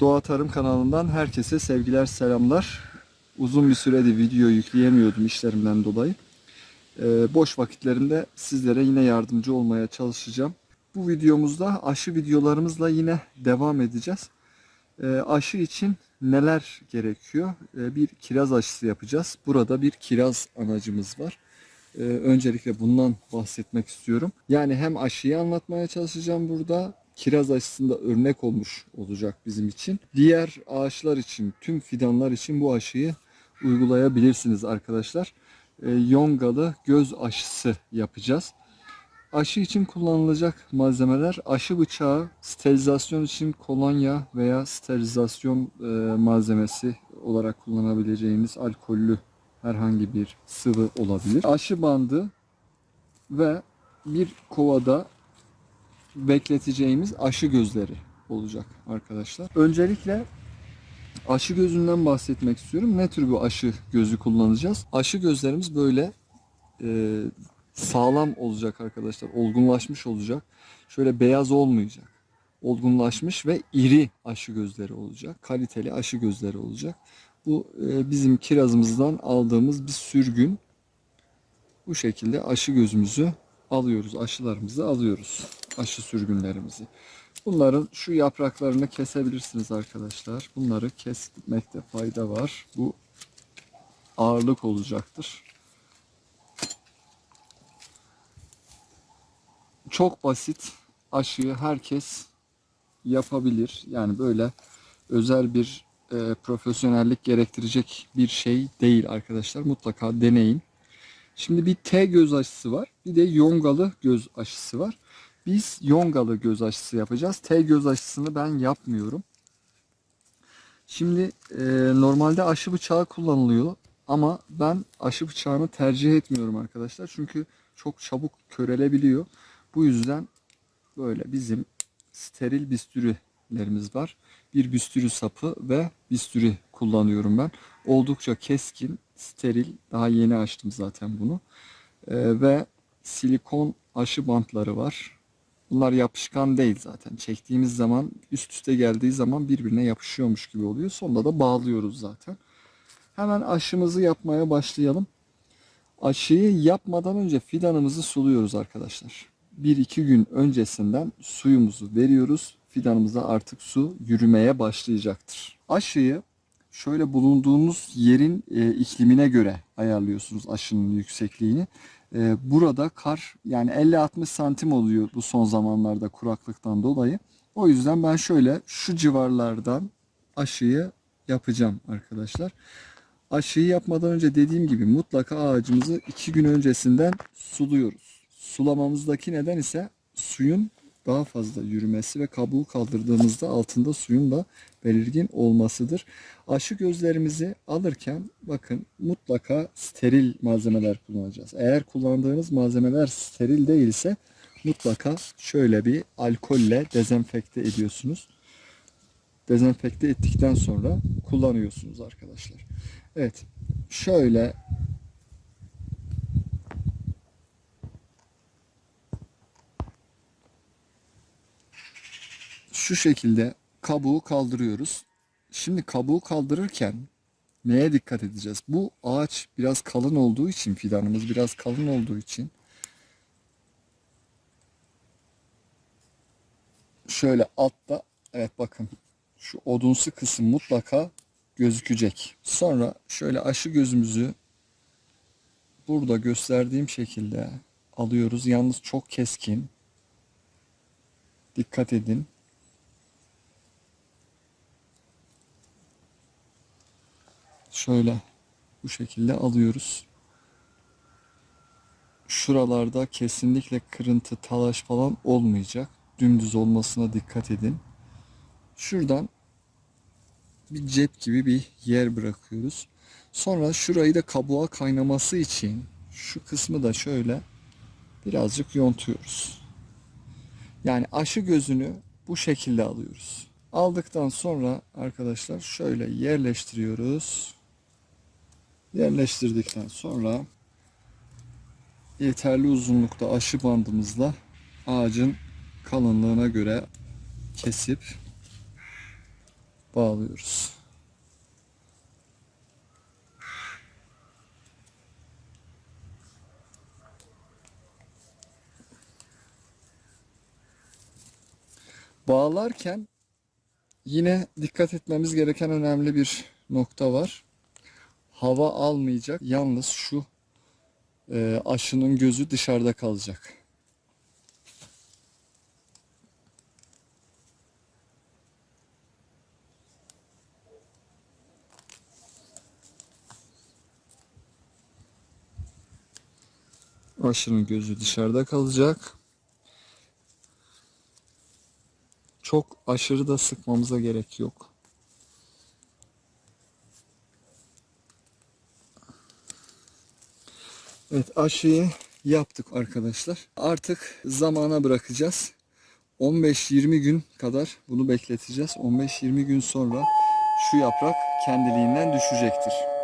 Doğa Tarım kanalından herkese sevgiler, selamlar. Uzun bir süredir video yükleyemiyordum işlerimden dolayı. Ee, boş vakitlerimde sizlere yine yardımcı olmaya çalışacağım. Bu videomuzda aşı videolarımızla yine devam edeceğiz. Ee, aşı için neler gerekiyor? Ee, bir kiraz aşısı yapacağız. Burada bir kiraz anacımız var. Ee, öncelikle bundan bahsetmek istiyorum. Yani hem aşıyı anlatmaya çalışacağım burada. Kiraz aşısında örnek olmuş olacak bizim için. Diğer ağaçlar için, tüm fidanlar için bu aşıyı uygulayabilirsiniz arkadaşlar. Ee, yongalı göz aşısı yapacağız. Aşı için kullanılacak malzemeler aşı bıçağı, sterilizasyon için kolonya veya sterilizasyon e, malzemesi olarak kullanabileceğiniz alkollü herhangi bir sıvı olabilir. Aşı bandı ve bir kovada bekleteceğimiz aşı gözleri olacak arkadaşlar. Öncelikle aşı gözünden bahsetmek istiyorum. Ne tür bir aşı gözü kullanacağız? Aşı gözlerimiz böyle e, sağlam olacak arkadaşlar. Olgunlaşmış olacak. Şöyle beyaz olmayacak. Olgunlaşmış ve iri aşı gözleri olacak. Kaliteli aşı gözleri olacak. Bu e, bizim kirazımızdan aldığımız bir sürgün. Bu şekilde aşı gözümüzü alıyoruz. Aşılarımızı alıyoruz. Aşı sürgünlerimizi. Bunların şu yapraklarını kesebilirsiniz arkadaşlar. Bunları kesmekte fayda var. Bu ağırlık olacaktır. Çok basit. Aşıyı herkes yapabilir. Yani böyle özel bir e, profesyonellik gerektirecek bir şey değil arkadaşlar. Mutlaka deneyin. Şimdi bir T göz aşısı var. Bir de yongalı göz aşısı var. Biz yongalı göz aşısı yapacağız. T göz aşısını ben yapmıyorum. Şimdi e, normalde aşı bıçağı kullanılıyor. Ama ben aşı bıçağını tercih etmiyorum arkadaşlar. Çünkü çok çabuk körelebiliyor. Bu yüzden böyle bizim steril bistürilerimiz var. Bir bistüri sapı ve bistüri kullanıyorum ben. Oldukça keskin, steril. Daha yeni açtım zaten bunu. Ee, ve silikon aşı bantları var. Bunlar yapışkan değil zaten. Çektiğimiz zaman üst üste geldiği zaman birbirine yapışıyormuş gibi oluyor. Sonunda da bağlıyoruz zaten. Hemen aşımızı yapmaya başlayalım. Aşıyı yapmadan önce fidanımızı suluyoruz arkadaşlar. 1-2 gün öncesinden suyumuzu veriyoruz. Fidanımıza artık su yürümeye başlayacaktır. Aşıyı şöyle bulunduğunuz yerin e, iklimine göre ayarlıyorsunuz aşının yüksekliğini. E, burada kar yani 50-60 santim oluyor bu son zamanlarda kuraklıktan dolayı. O yüzden ben şöyle şu civarlardan aşıyı yapacağım arkadaşlar. Aşıyı yapmadan önce dediğim gibi mutlaka ağacımızı 2 gün öncesinden suluyoruz. Sulamamızdaki neden ise suyun daha fazla yürümesi ve kabuğu kaldırdığımızda altında suyun da belirgin olmasıdır. Aşı gözlerimizi alırken bakın mutlaka steril malzemeler kullanacağız. Eğer kullandığınız malzemeler steril değilse mutlaka şöyle bir alkolle dezenfekte ediyorsunuz. Dezenfekte ettikten sonra kullanıyorsunuz arkadaşlar. Evet. Şöyle şu şekilde kabuğu kaldırıyoruz. Şimdi kabuğu kaldırırken neye dikkat edeceğiz? Bu ağaç biraz kalın olduğu için, fidanımız biraz kalın olduğu için şöyle altta evet bakın şu odunsu kısım mutlaka gözükecek. Sonra şöyle aşı gözümüzü burada gösterdiğim şekilde alıyoruz. Yalnız çok keskin. Dikkat edin. Şöyle bu şekilde alıyoruz. Şuralarda kesinlikle kırıntı, talaş falan olmayacak. Dümdüz olmasına dikkat edin. Şuradan bir cep gibi bir yer bırakıyoruz. Sonra şurayı da kabuğa kaynaması için şu kısmı da şöyle birazcık yontuyoruz. Yani aşı gözünü bu şekilde alıyoruz. Aldıktan sonra arkadaşlar şöyle yerleştiriyoruz. Yerleştirdikten sonra yeterli uzunlukta aşı bandımızla ağacın kalınlığına göre kesip bağlıyoruz. Bağlarken yine dikkat etmemiz gereken önemli bir nokta var. Hava almayacak. Yalnız şu e, aşının gözü dışarıda kalacak. Aşının gözü dışarıda kalacak. Çok aşırı da sıkmamıza gerek yok. Evet aşıyı yaptık arkadaşlar. Artık zamana bırakacağız. 15-20 gün kadar bunu bekleteceğiz. 15-20 gün sonra şu yaprak kendiliğinden düşecektir.